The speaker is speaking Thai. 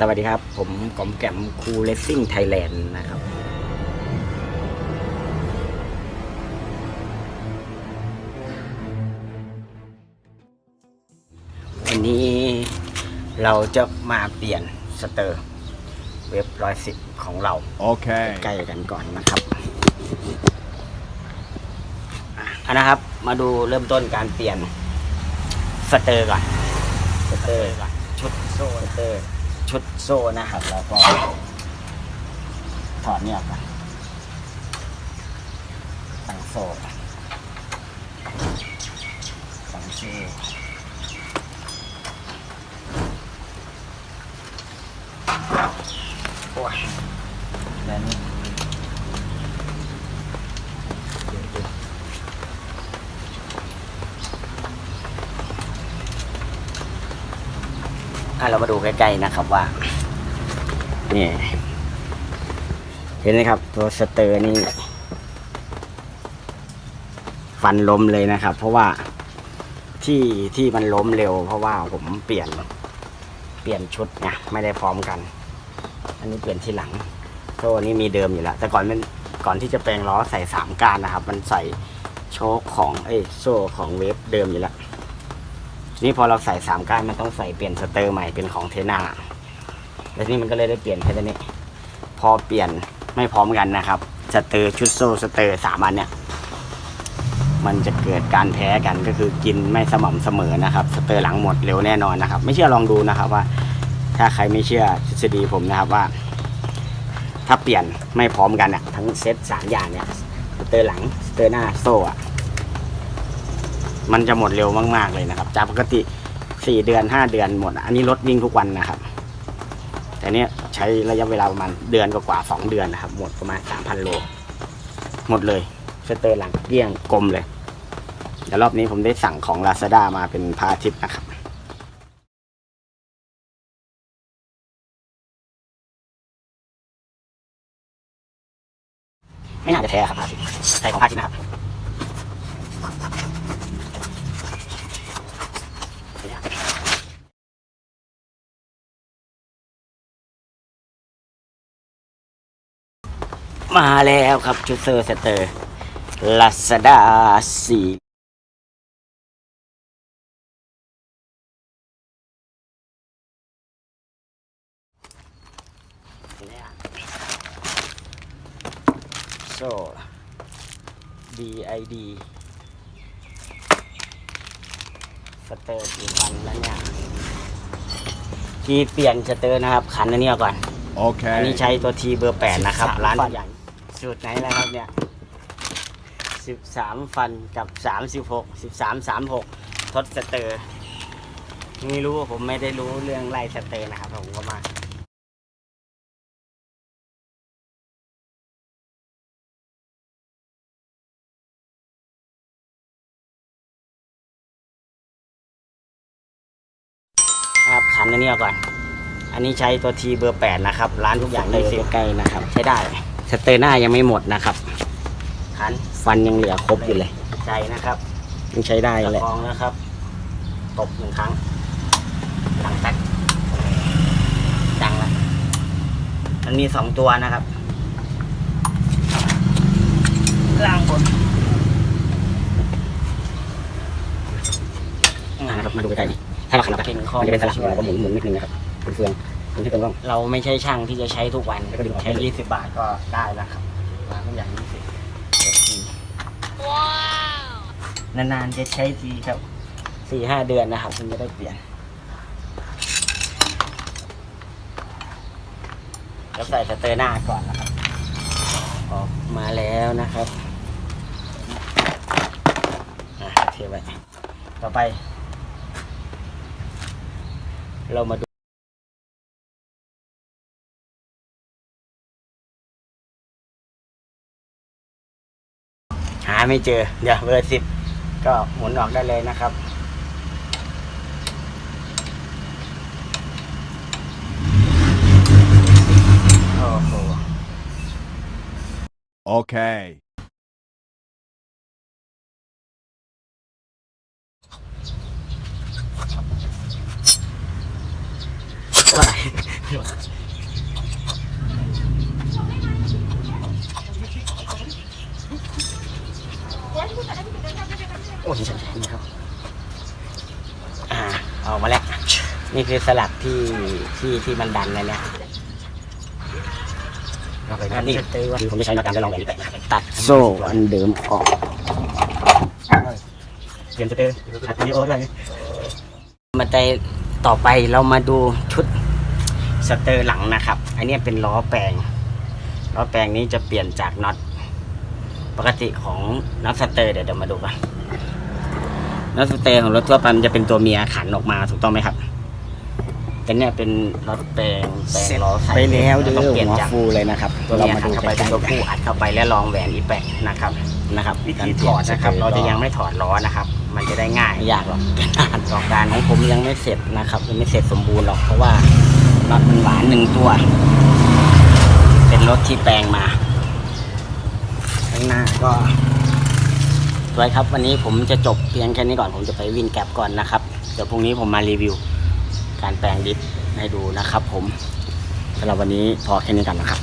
สวัสดีครับ ผมกอมแกมคูเลสซิ่งไทยแลนด์นะครับ วันนี้เราจะมาเปลี่ยนสเตอร์ เว็บร้อยสิบของเรา Okay. ใกล้กันก่อนนะครับอะนะครับ มาดูเริ่มต้นการเปลี่ยนสเตอร์ก่อน สเตอร์ก่อน ชุดโซ่สเตอร์ ชุดโซ่นะครับ แล้วก็ ถอดเนี่ยก่อนตั้งโซ่ตั้งโซ่โอ้ยแล้วนี่เดี๋ยวดู อะเรามาดูใกล้ๆนะครับว่า นี่ เห็นไหมครับ ตัวสเตอร์นี่ ฟันล้มเลยนะครับ เพราะว่าที่ที่มันล้มเร็ว เพราะว่าผมเปลี่ยน เปลี่ยนชุดไงไม่ได้พร้อมกัน อันนี้เปลี่ยนทีหลังโซ่นี่มีเดิมอยู่แล้วแต่ก่อนมันก่อนที่จะแปลงล้อใส่สามก้านนะครับ มันใส่โชคของเอ้ยโซ่ของเวฟเดิมอยู่แล้ว ทีนี้พอเราใส่สามก้านมันต้องใส่เปลี่ยนสเตอร์ใหม่เป็นของเทนาแล้วทีนี้มันก็เลยได้เปลี่ยนแค่ตัวนี้ พอเปลี่ยนไม่พร้อมกันนะครับ สเตอร์ชุดโซ่สเตอร์สามอันเนี่ย มันจะเกิดการแพ้กันก็คือกินไม่สม่ำเสมอนะครับ สเตอร์หลังหมดเร็วแน่นอนนะครับ ไม่เชื่อลองดูนะครับว่า ถ้าใครไม่เชื่อทฤษฎีผมนะครับว่า ถ้าเปลี่ยนไม่พร้อมกันอะทั้งเซตสามอย่างเนี่ยสเตอร์หลังสเตอร์หน้าโซ่อะ มันจะหมดเร็วมากๆเลยนะครับ จากปกติสี่เดือนห้าเดือนหมด อันนี้รถวิ่งทุกวันนะครับ แต่เนี้ยใช้ระยะเวลาประมาณเดือนกว่าสองเดือนนะครับ หมดประมาณสามพันโล หมดเลยสเตอร์หลังเกลี้ยงกลมเลยเดี๋ยวรอบนี้ผมได้สั่งของ Lazada มาเป็นพาทิตย์นะครับไม่น่าจะแท้ครับพาทิตย์ใส่ของพาทิตย์นะครับ มาแล้วครับชุดเซอร์สเตอร์ลาซาด้าสี่โซ่ DID สเตอร์กี่พันแล้วเนี่ยที่เปลี่ยนสเตอร์นะครับ ขันอันนี้ก่อนอันนี้ Okay. ใช้ตัวทีเบอร์แปดนะครับ ร้านใหญ่ สูตรไหนแล้วครับเนี่ยสิบสามฟันกับสามสิบหกสิบสามสามหกทดสเตอร์ไม่รู้ผมไม่ได้รู้เรื่องไล่สเตอร์นะครับผมก็มาครับขันอันนี้ก่อน อันนี้ใช้ตัวทีเบอร์แปดนะครับ ร้านทุกอย่างยี่สิบใกล้นะครับ ใช้ได้ สเตอร์หน้ายังไม่หมดนะครับขันฟันยังเหลือครบอยู่เลยใจนะครับยังใช้ได้ตะเลยกองนะครับ ตบหนึ่งครั้งดังแตกดังแล้วมันมีสองตัวนะครับล่างบนอ่านะครับมาดูใกล้ๆนี่ถ้าเราขันออกไปมันจะเป็นสลักเราก็หมุนหมุนนิดนึงนะครับเป็นเฟือง เป็นที่ตรงร่อง เราไม่ใช่ช่างที่จะใช้ทุกวันแล้วก็ดึงออกใช้ยี่สิบบาทก็ได้แล้วครับมาทุกอย่างยี่สิบนานๆจะใช้ทีครับสี่ห้าเดือนนะครับถึงจะได้เปลี่ยนแล้วใส่สเตอร์หน้าก่อนนะครับออกมาแล้วนะครับอะเทียบไว้ต่อไป เรามาดู หาไม่เจอ เดี๋ยวเบอร์สิบก็หมุนออกได้เลยนะครับ โอ้โห Okay. ว้าย อ้ยนี่ครับ อ่าออกมาแล้ว นี่คือสลักที่ที่ที่มันดันเลยเนี่ยอันนี้คือผมจะใช้ในการจะลองแบบนี้ตัดโซ่อันเดิมออกเปลี่ยนสเตอร์อัดวิดีโอด้วยมาใจต่อไปเรามาดูชุดสเตอร์หลังนะครับ อันนี้เป็นล้อแปลง ล้อแปลงนี้จะเปลี่ยนจากน็อตปกติของน็อตสเตอร์เดี๋ยวเดี๋ยวมาดูกัน น็อตสเตอร์ของรถทั่วไปมันจะเป็นตัวเมียขันออกมาถูกต้องไหมครับ แต่เนี่ยเป็นน็อตแปลงแปลงล้อใส่ไปแล้วเด้ต้อองเปลี่ยนหัวจากฟูเลยนะครับตัวเราเมียมาอัดูดเข้าไปใกเป็นล้ตัวผู้อัดเข้าไปแล้วลองแหวนอีแปะนะครับนะครับวิธีการถอดนะครับถอดเราจะยังไม่ถอดล้อนะครับ มันจะได้ง่ายไม่ยากหรอก การต่อการของผมยังไม่เสร็จนะครับยังไม่เสร็จสมบูรณ์หรอกเพราะว่าน็อตมันหวานหนึ่งตัว เป็นรถที่แปลงมา ข้างหน้าก็ ไว้ครับ วันนี้ผมจะจบเพียงแค่นี้ก่อนผมจะไปวินแกลบก่อนนะครับ เดี๋ยวพรุ่งนี้ผมมารีวิว การแปลงดิฟให้ดูนะครับ ผมสำหรับวันนี้พอแค่นี้ก่อนนะครับ